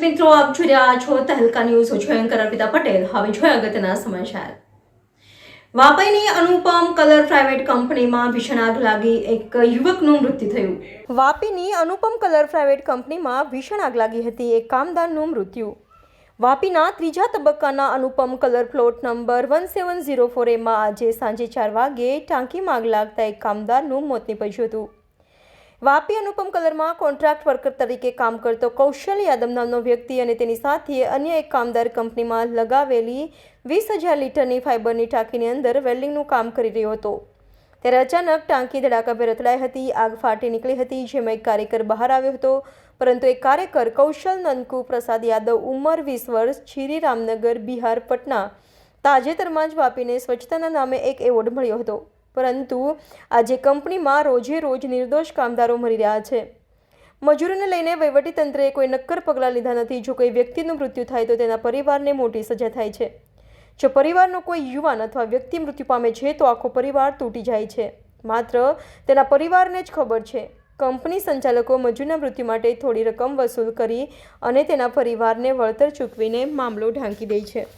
મિત્રો, આપ જોઈ રહ્યા છો તહેલકા ન્યૂઝ હું છું અર્પિતા પટેલ. હવે જોઈએ અગત્યના સમાચાર. વાપીની અનુપમ કલર પ્રાઇવેટ કંપનીમાં ભીષણ આગ લાગી. એક યુવકનું મૃત્યુ થયું. વાપીની અનુપમ કલર પ્રાઇવેટ કંપનીમાં ભીષણ આગ લાગી હતી. એક કામદારનું મૃત્યુ. વાપીના ત્રીજા તબક્કાના Anupam colour plot number one seven zero four એમાં આજે સાંજે ચાર વાગે ટાંકીમાં આગ લાગતા એક કામદારનું મોત નીપજ્યું હતું. વાપી અનુપમ કલરમાં કોન્ટ્રાક્ટ વર્કર તરીકે કામ કરતો કૌશલ યાદવ નામનો વ્યક્તિ અને તેની સાથે અન્ય એક કામદાર કંપનીમાં લગાવેલી વીસ હજાર લીટરની ફાઇબરની ટાંકીની અંદર વેલ્ડિંગનું કામ કરી રહ્યો હતો. ત્યારે અચાનક ટાંકી ધડાકાભેર અથડાઈ હતી, આગ ફાટી નીકળી હતી, જેમાં એક કાર્યકર બહાર આવ્યો હતો. પરંતુ એક કાર્યકર કૌશલ નંદકુ પ્રસાદ યાદવ ઉંમર વીસ વર્ષ, છીરી રામનગર, બિહાર, પટના, તાજેતરમાં જ વાપીને સ્વચ્છતાના નામે એક એવોર્ડ મળ્યો હતો. પરંતુ આજે કંપનીમાં રોજે રોજ નિર્દોષ કામદારો મરી રહ્યા છે. મજૂરોને લઈને વહીવટીતંત્રએ કોઈ નક્કર પગલાં લીધા નથી. જો કોઈ વ્યક્તિનું મૃત્યુ થાય તો તેના પરિવારને મોટી સજા થાય છે. જો પરિવારનો કોઈ યુવાન અથવા વ્યક્તિ મૃત્યુ પામે છે તો આખો પરિવાર તૂટી જાય છે. માત્ર તેના પરિવારને જ ખબર છે. કંપની સંચાલકો મજૂરના મૃત્યુ માટે થોડી રકમ વસૂલ કરી અને તેના પરિવારને વળતર ચૂકવીને મામલો ઢાંકી દે છે.